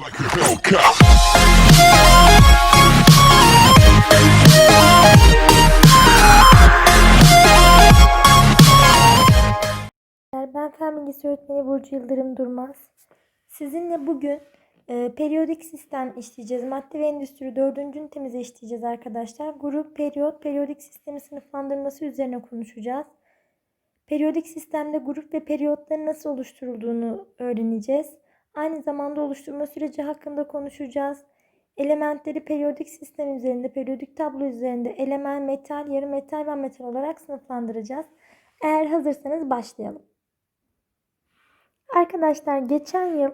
Ben Fen Bilgisi Öğretmeni Burcu Yıldırım Durmaz. Sizinle bugün e, periyodik sistem işleyeceğiz. Madde ve endüstri 4. ünitemizi işleyeceğiz arkadaşlar. Grup, periyot, periyodik sistemi sınıflandırması üzerine konuşacağız. Periyodik sistemde grup ve periyotların nasıl oluşturulduğunu öğreneceğiz. Aynı zamanda oluşturma süreci hakkında konuşacağız. Elementleri periyodik sistem üzerinde, periyodik tablo üzerinde element, metal, yarı metal ve metal olarak sınıflandıracağız. Eğer hazırsanız başlayalım. Arkadaşlar geçen yıl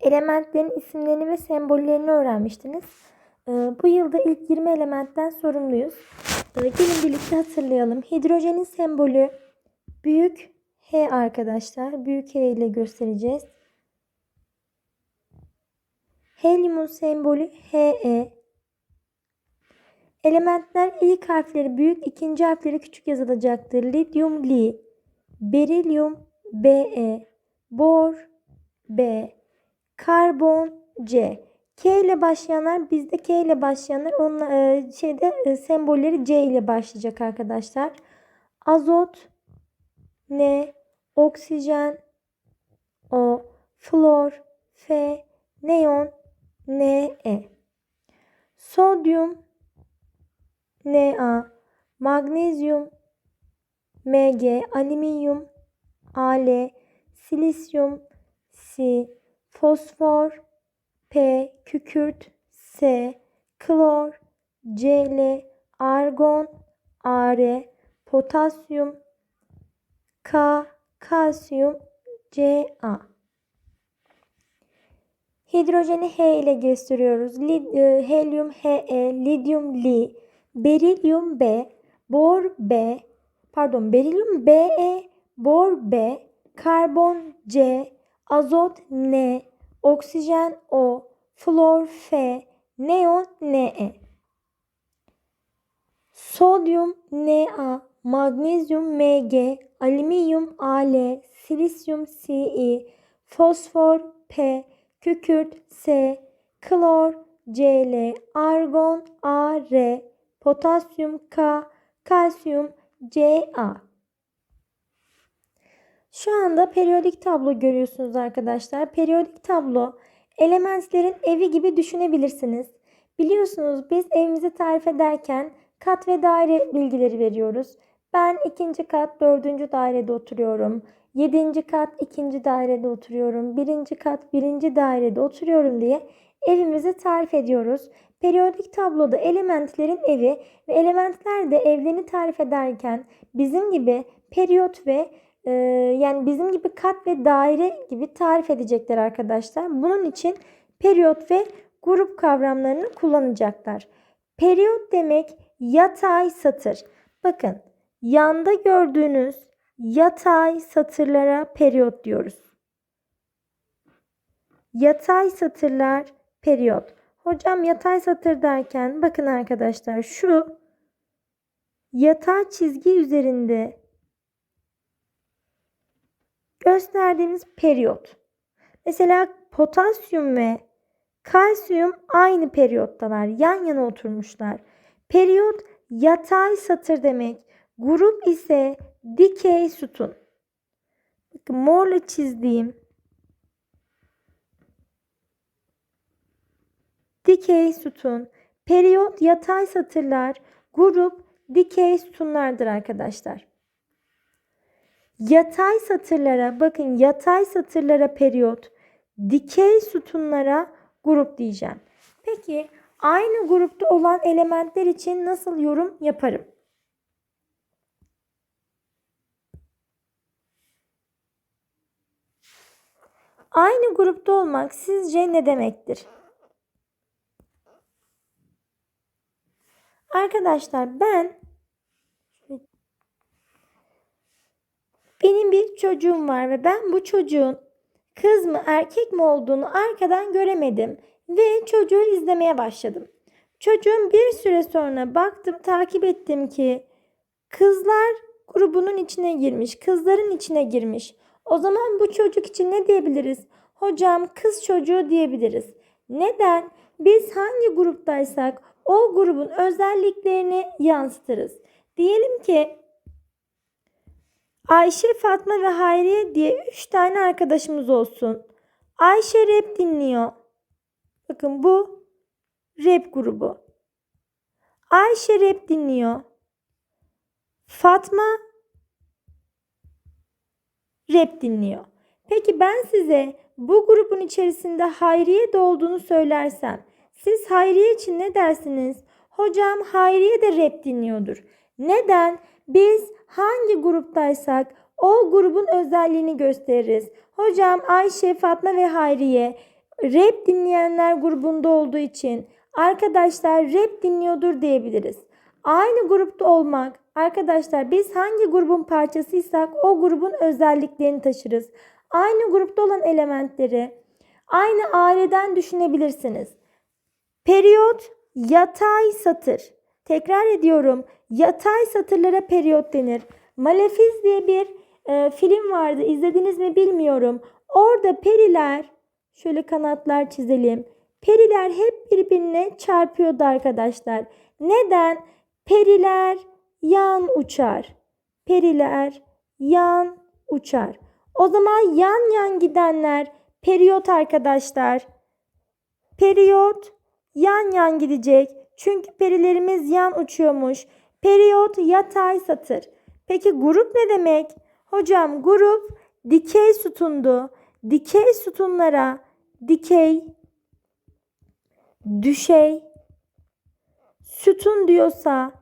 elementlerin isimlerini ve sembollerini öğrenmiştiniz. Ee, bu yılda ilk 20 elementten sorumluyuz. Ee, gelin birlikte hatırlayalım. Hidrojenin sembolü büyük H arkadaşlar. Büyük H ile göstereceğiz. Helyumun sembolü He. Elementler ilk harfleri büyük, ikinci harfleri küçük yazılacaktır. Lityum Li, berilyum Be, bor B, karbon C. K ile başlayanlar bizde K ile başlayanlar onunla, e, şeyde e, sembolleri C ile başlayacak arkadaşlar. Azot N, oksijen. O, flor. F, neon. Ne. Sodyum. Na, magnezyum. Mg, alüminyum. Al, silisyum. Si, fosfor. P, kükürt. S, klor. Cl, argon. Ar, potasyum K, kalsiyum Ca. Hidrojeni H ile gösteriyoruz. Lid, e, helyum He, lidyum Li, berilyum B, bor B, pardon berilyum Be, bor B, karbon C, azot N, oksijen O, flor F, neon Ne. Sodyum Na, magnezyum Mg, alüminyum Al, silisyum Si, fosfor P, kükürt S, klor Cl, argon Ar, potasyum K, kalsiyum Ca. Şu anda periyodik tablo görüyorsunuz arkadaşlar. Periyodik tablo elementlerin evi gibi düşünebilirsiniz. Biliyorsunuz biz evimizi tarif ederken kat ve daire bilgileri veriyoruz. Ben ikinci kat dördüncü dairede oturuyorum. Yedinci kat ikinci dairede oturuyorum. Birinci kat birinci dairede oturuyorum diye evimizi tarif ediyoruz. Periyodik tabloda elementlerin evi ve elementler de evlerini tarif ederken bizim gibi periyot ve e, yani bizim gibi kat ve daire gibi tarif edecekler arkadaşlar. Bunun için periyot ve grup kavramlarını kullanacaklar. Periyot demek yatay satır. Bakın yanda gördüğünüz yatay satırlara periyot diyoruz. Yatay satırlar periyot. Hocam yatay satır derken bakın arkadaşlar şu yatay çizgi üzerinde gösterdiğimiz periyot. Mesela potasyum ve kalsiyum aynı periyottalar. Yan yana oturmuşlar. Periyot yatay satır demek. Grup ise dikey sütun. Bakın morla çizdiğim dikey sütun. Periyot yatay satırlar. Grup dikey sütunlardır arkadaşlar. Yatay satırlara bakın yatay satırlara periyot, dikey sütunlara grup diyeceğim. Peki aynı grupta olan elementler için nasıl yorum yaparım? Aynı grupta olmak sizce ne demektir? Arkadaşlar ben benim bir çocuğum var ve ben bu çocuğun kız mı erkek mi olduğunu arkadan göremedim ve çocuğu izlemeye başladım. Çocuğun bir süre sonra baktım takip ettim ki kızlar grubunun içine girmiş, kızların içine girmiş. O zaman bu çocuk için ne diyebiliriz? hocam kız çocuğu diyebiliriz. Neden? Biz hangi gruptaysak o grubun özelliklerini yansıtırız. Diyelim ki Ayşe, Fatma ve Hayriye diye 3 tane arkadaşımız olsun. Ayşe rap dinliyor. Bakın bu rap grubu. Ayşe rap dinliyor. Fatma rap dinliyor. Peki ben size bu grubun içerisinde Hayriye de olduğunu söylersem siz Hayriye için ne dersiniz? Hocam Hayriye de rap dinliyordur. Neden? Biz hangi gruptaysak o grubun özelliğini gösteririz. Hocam Ayşe, Fatma ve Hayriye rap dinleyenler grubunda olduğu için arkadaşlar rap dinliyordur diyebiliriz. Aynı grupta olmak arkadaşlar biz hangi grubun parçasıysak o grubun özelliklerini taşırız. Aynı grupta olan elementleri aynı aileden düşünebilirsiniz. Periyot yatay satır. Tekrar ediyorum. Yatay satırlara periyot denir. Malefiz diye bir e, film vardı. İzlediniz mi bilmiyorum. Orada periler şöyle kanatlar çizelim. Periler hep birbirine çarpıyordu arkadaşlar. Neden? Periler yan uçar. Periler yan uçar. O zaman yan yan gidenler periyot arkadaşlar. Periyot yan yan gidecek. Çünkü perilerimiz yan uçuyormuş. Periyot yatay satır. Peki grup ne demek? Hocam grup dikey sütundu. Dikey sütunlara dikey, düşey, sütun diyorsa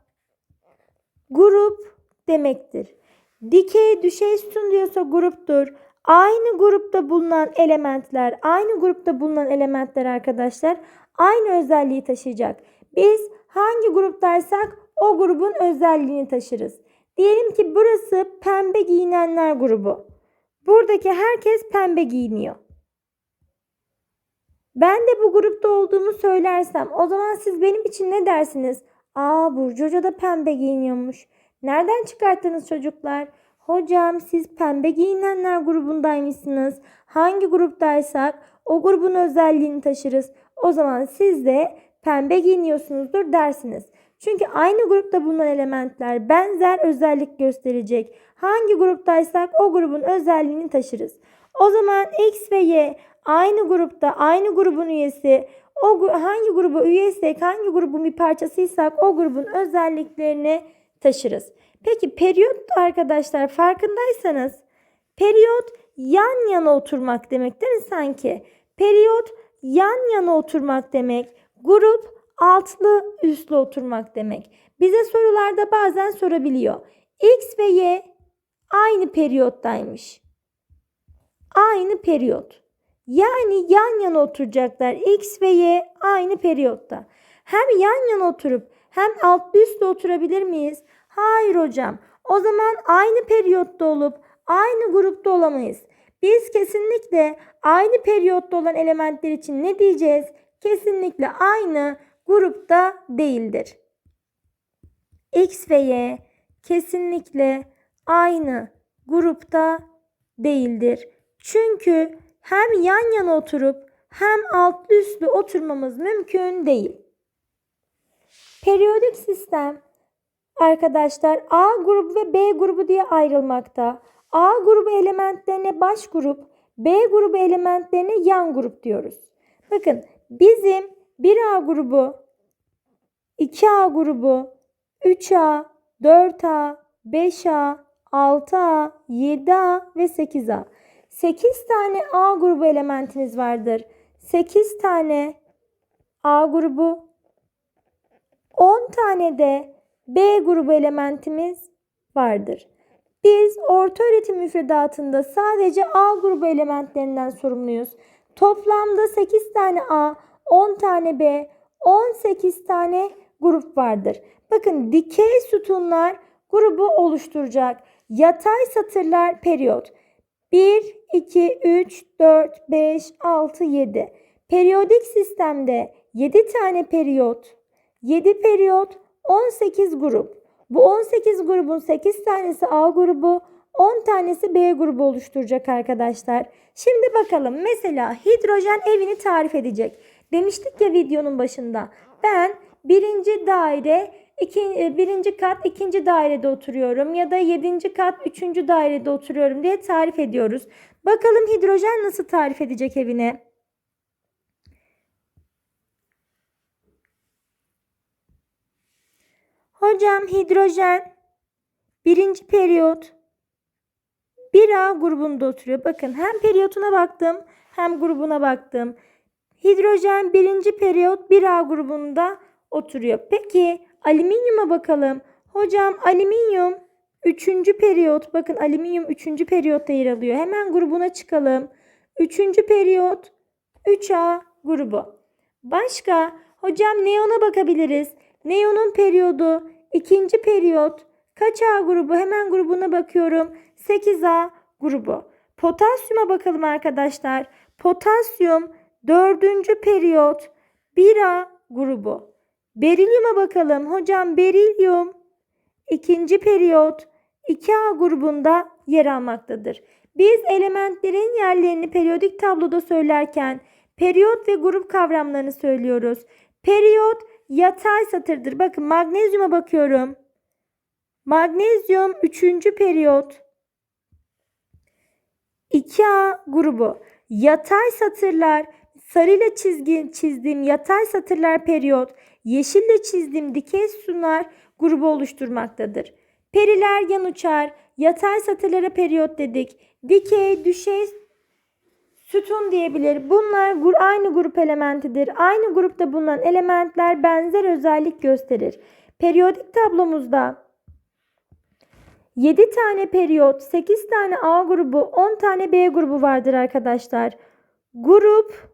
grup demektir. Dikey, düşey sütun diyorsa gruptur. Aynı grupta bulunan elementler, aynı grupta bulunan elementler arkadaşlar aynı özelliği taşıyacak. Biz hangi gruptaysak o grubun özelliğini taşırız. Diyelim ki burası pembe giyinenler grubu. Buradaki herkes pembe giyiniyor. Ben de bu grupta olduğumu söylersem o zaman siz benim için ne dersiniz? Aa Burcu Hoca da pembe giyiniyormuş. Nereden çıkarttınız çocuklar? Hocam siz pembe giyinenler grubundaymışsınız. Hangi gruptaysak o grubun özelliğini taşırız. O zaman siz de pembe giyiniyorsunuzdur dersiniz. Çünkü aynı grupta bulunan elementler benzer özellik gösterecek. Hangi gruptaysak o grubun özelliğini taşırız. O zaman X ve Y aynı grupta, aynı grubun üyesi. O hangi gruba üyeysek, hangi grubun bir parçasıysak o grubun özelliklerini taşırız. Peki periyot da arkadaşlar farkındaysanız periyot yan yana oturmak demek değil mi sanki? Periyot yan yana oturmak demek. Grup altlı üstlü oturmak demek. Bize sorularda bazen sorabiliyor. X ve Y aynı periyottaymış. Aynı periyot. Yani yan yana oturacaklar. X ve Y aynı periyotta. Hem yan yana oturup hem altlı üstlü oturabilir miyiz? Hayır hocam. O zaman aynı periyotta olup aynı grupta olamayız. Biz kesinlikle aynı periyotta olan elementler için ne diyeceğiz? Kesinlikle aynı grupta değildir. X ve Y kesinlikle aynı grupta değildir. Çünkü hem yan yana oturup hem altlı üstlü oturmamız mümkün değil. Periyodik sistem arkadaşlar A grubu ve B grubu diye ayrılmakta. A grubu elementlerine baş grup, B grubu elementlerine yan grup diyoruz. Bakın bizim 1A grubu, 2A grubu, 3A, 4A, 5A, 6A, 7A ve 8A. 8 tane A grubu elementiniz vardır. 8 tane A grubu, 10 tane de B grubu elementimiz vardır. Biz orta öğretim müfredatında sadece A grubu elementlerinden sorumluyuz. Toplamda 8 tane A, 10 tane B, 18 tane grup vardır. Bakın dikey sütunlar grubu oluşturacak. Yatay satırlar periyot. 1, 2, 3, 4, 5, 6, 7. Periyodik sistemde 7 tane periyot, 7 periyot, 18 grup. Bu 18 grubun 8 tanesi A grubu, 10 tanesi B grubu oluşturacak arkadaşlar. Şimdi bakalım mesela hidrojen evini tarif edecek. Demiştik ya videonun başında. Ben birinci daire iki, e, birinci kat ikinci dairede oturuyorum ya da yedinci kat üçüncü dairede oturuyorum diye tarif ediyoruz. Bakalım hidrojen nasıl tarif edecek evini? Hocam hidrojen birinci periyot 1A grubunda oturuyor. Bakın hem periyotuna baktım hem grubuna baktım. Hidrojen birinci periyot 1A grubunda oturuyor. Peki alüminyuma bakalım. Hocam alüminyum 3. periyot. Bakın alüminyum 3. periyotta yer alıyor. Hemen grubuna çıkalım. 3. periyot 3A grubu. Başka hocam neona bakabiliriz. Neonun periyodu 2. periyot kaç A grubu? Hemen grubuna bakıyorum. 8A grubu. Potasyuma bakalım arkadaşlar. Potasyum 4. periyot 1A grubu. Berilyuma bakalım. Hocam berilyum 2. periyot 2A grubunda yer almaktadır. Biz elementlerin yerlerini periyodik tabloda söylerken periyot ve grup kavramlarını söylüyoruz. Periyot yatay satırdır. Bakın magnezyuma bakıyorum. Magnezyum 3. periyot 2A grubu. Yatay satırlar sarıyla çizgi çizdiğim yatay satırlar periyot, yeşille çizdiğim dikey sütunlar grubu oluşturmaktadır. Periler yan uçar, yatay satırlara periyot dedik. Dikey, düşey sütun diyebilir. Bunlar aynı grup elementidir. Aynı grupta bulunan elementler benzer özellik gösterir. Periyodik tablomuzda 7 tane periyot, 8 tane A grubu, 10 tane B grubu vardır arkadaşlar. Grup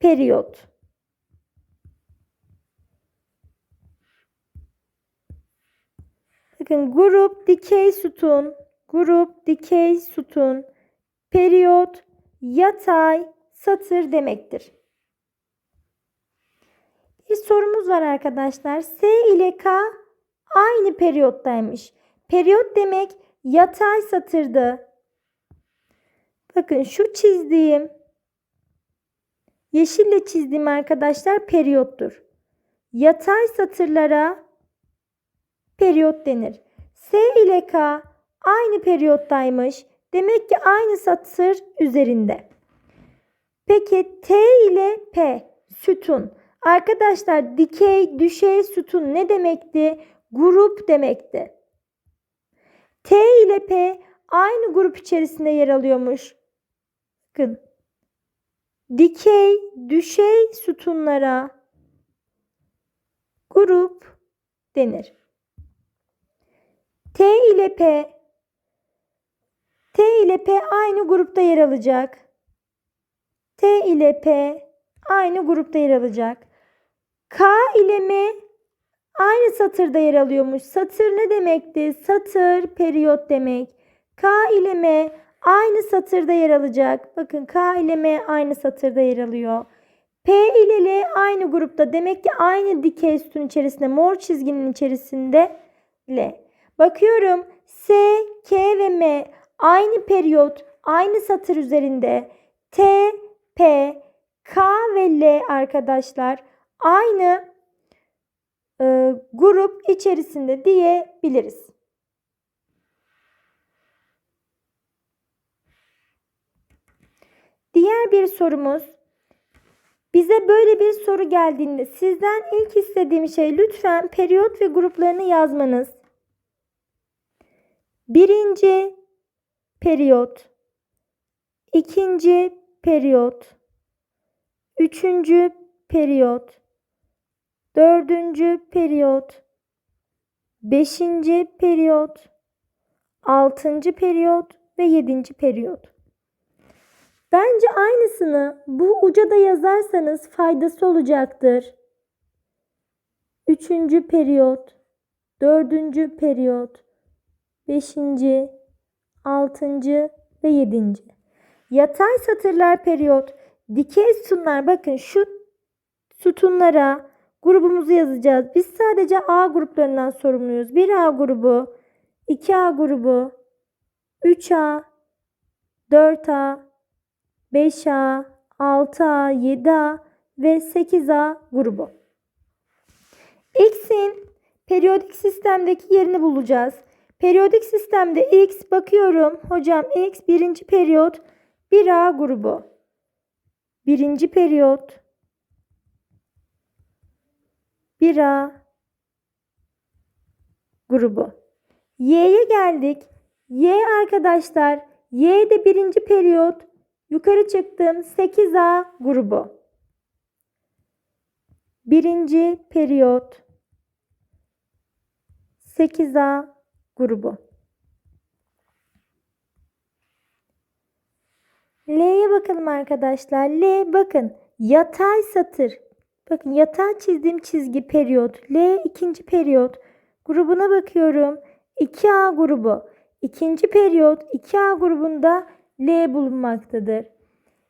periyot. Bakın grup dikey sütun, grup dikey sütun, periyot yatay satır demektir. Bir sorumuz var arkadaşlar. S ile K aynı periyottaymış. Periyot demek yatay satırdı. Bakın şu çizdiğim yeşille çizdiğim arkadaşlar periyottur. Yatay satırlara periyot denir. S ile K aynı periyottaymış. Demek ki aynı satır üzerinde. Peki T ile P sütun. Arkadaşlar dikey, düşey sütun ne demekti? Grup demekti. T ile P aynı grup içerisinde yer alıyormuş. Bakın. Dikey, düşey sütunlara grup denir. T ile P T ile P aynı grupta yer alacak. T ile P aynı grupta yer alacak. K ile M aynı satırda yer alıyormuş. Satır ne demekti? Satır periyot demek. K ile M aynı satırda yer alacak. Bakın K ile M aynı satırda yer alıyor. P ile L aynı grupta. Demek ki aynı dikey sütun içerisinde mor çizginin içerisinde L. Bakıyorum S, K ve M aynı periyot, aynı satır üzerinde. T, P, K ve L arkadaşlar aynı e, grup içerisinde diyebiliriz. Diğer bir sorumuz. Bize böyle bir soru geldiğinde sizden ilk istediğim şey lütfen periyot ve gruplarını yazmanız. Birinci periyot, ikinci periyot, üçüncü periyot, dördüncü periyot, beşinci periyot, altıncı periyot ve yedinci periyot. Bence aynısını bu uca da yazarsanız faydası olacaktır. Üçüncü periyot, dördüncü periyot, beşinci, altıncı ve yedinci. Yatay satırlar periyot, dikey sütunlar bakın şu sütunlara grubumuzu yazacağız. Biz sadece A gruplarından sorumluyuz. 1A grubu, 2A grubu, 3A, 4A, 5A, 6A, 7A ve 8A grubu. X'in periyodik sistemdeki yerini bulacağız. Periyodik sistemde X bakıyorum. Hocam X birinci periyot 1A grubu. Birinci periyot 1A grubu. Y'ye geldik. Y arkadaşlar. Y de birinci periyot. Yukarı çıktım. 8A grubu. Birinci periyot. 8A grubu. L'ye bakalım arkadaşlar. L bakın yatay satır. Bakın yatay çizdiğim çizgi periyot. L ikinci periyot. Grubuna bakıyorum. 2A grubu. İkinci periyot 2A grubunda L bulunmaktadır.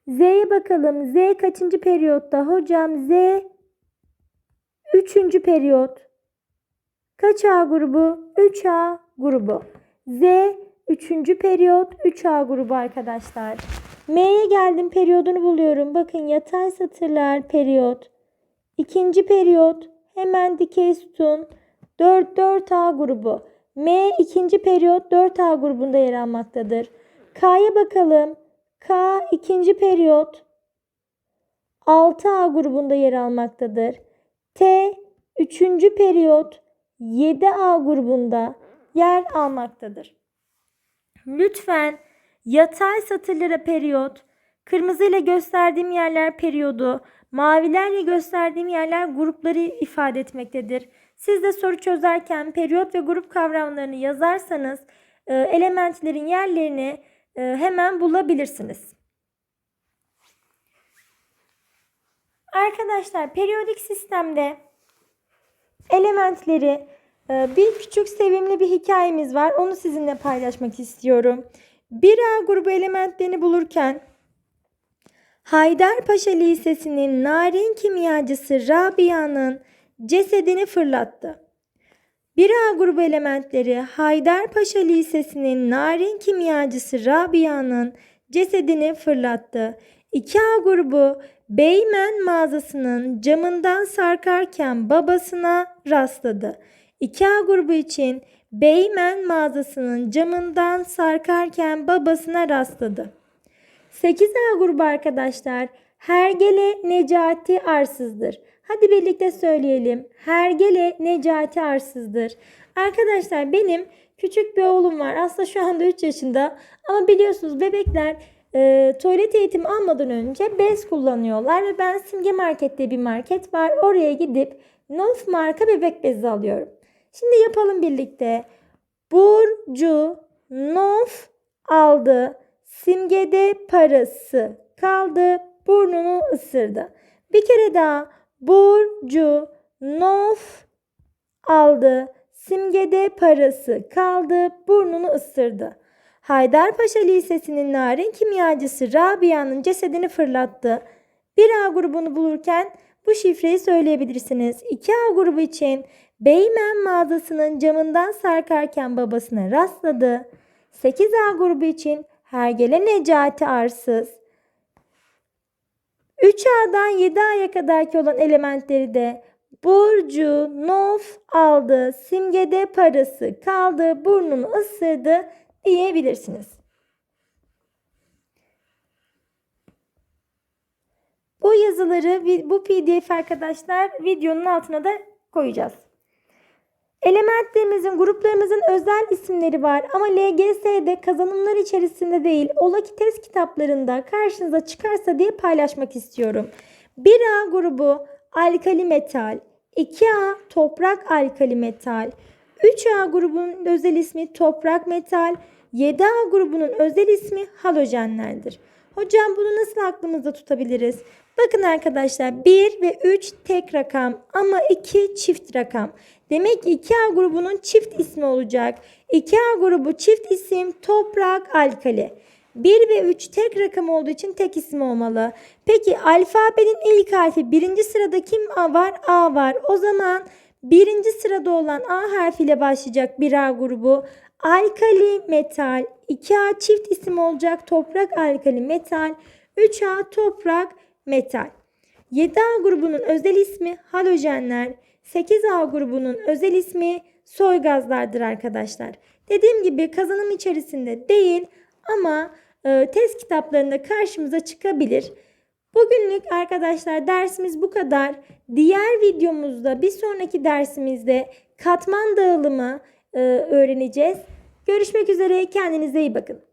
Z'ye bakalım. Z kaçıncı periyotta? Hocam Z üçüncü periyot. Kaç A grubu? 3A grubu. Z 3. periyot 3A grubu arkadaşlar. M'ye geldim periyodunu buluyorum. Bakın yatay satırlar periyot. İkinci periyot hemen dikey sütun 4 4A grubu. M ikinci periyot 4A grubunda yer almaktadır. K'ya bakalım. K ikinci periyot 6A grubunda yer almaktadır. T üçüncü periyot 7A grubunda yer almaktadır. Lütfen yatay satırlara periyot, kırmızı ile gösterdiğim yerler periyodu, mavilerle gösterdiğim yerler grupları ifade etmektedir. Siz de soru çözerken periyot ve grup kavramlarını yazarsanız e, elementlerin yerlerini hemen bulabilirsiniz. Arkadaşlar periyodik sistemde elementleri e, bir küçük sevimli bir hikayemiz var. Onu sizinle paylaşmak istiyorum. 1A grubu elementlerini bulurken Haydarpaşa Lisesi'nin narin kimyacısı Rabia'nın cesedini fırlattı. 1A grubu elementleri Haydarpaşa Lisesi'nin narin kimyacısı Rabia'nın cesedini fırlattı. 2A grubu Beymen mağazasının camından sarkarken babasına rastladı. 2A grubu için Beymen mağazasının camından sarkarken babasına rastladı. 8A grubu arkadaşlar Hergele Necati arsızdır. Hadi birlikte söyleyelim. Hergele Necati arsızdır. Arkadaşlar benim küçük bir oğlum var. Aslında şu anda 3 yaşında. Ama biliyorsunuz bebekler e, tuvalet eğitimi almadan önce bez kullanıyorlar. Ve ben Simge Market'te bir market var. Oraya gidip North marka bebek bezi alıyorum. Şimdi yapalım birlikte. Burcu North aldı. Simgede parası kaldı. Burnunu ısırdı. Bir kere daha. Burcu Nof aldı. Simgede parası kaldı. Burnunu ısırdı. Haydarpaşa Lisesi'nin narin kimyacısı Rabia'nın cesedini fırlattı. 1A grubunu bulurken bu şifreyi söyleyebilirsiniz. 2A grubu için Beymen mağazasının camından sarkarken babasına rastladı. 8A grubu için Hergele Necati Arsız. 3A'dan 7A'ya kadarki olan elementleri de Burcu, Nof aldı, simgede parası kaldı, burnunu ısırdı diyebilirsiniz. Bu yazıları, bu pdf arkadaşlar videonun altına da koyacağız. Elementlerimizin, gruplarımızın özel isimleri var ama LGS'de kazanımlar içerisinde değil, ola ki test kitaplarında karşınıza çıkarsa diye paylaşmak istiyorum. 1A grubu alkali metal, 2A toprak alkali metal, 3A grubunun özel ismi toprak metal, 7A grubunun özel ismi halojenlerdir. Hocam bunu nasıl aklımızda tutabiliriz? Bakın arkadaşlar 1 ve 3 tek rakam ama 2 çift rakam. Demek ki 2A grubunun çift ismi olacak. 2A grubu çift isim toprak alkali. 1 ve 3 tek rakam olduğu için tek isim olmalı. Peki alfabenin ilk harfi birinci sırada kim var? A var. O zaman birinci sırada olan A harfiyle başlayacak bir A grubu. Alkali metal. 2A çift isim olacak. Toprak alkali metal. 3A toprak metal. 7A grubunun özel ismi halojenler. 8A grubunun özel ismi soy gazlardır arkadaşlar. Dediğim gibi kazanım içerisinde değil ama e, test kitaplarında karşımıza çıkabilir. Bugünlük arkadaşlar dersimiz bu kadar. Diğer videomuzda bir sonraki dersimizde katman dağılımı e, öğreneceğiz. Görüşmek üzere kendinize iyi bakın.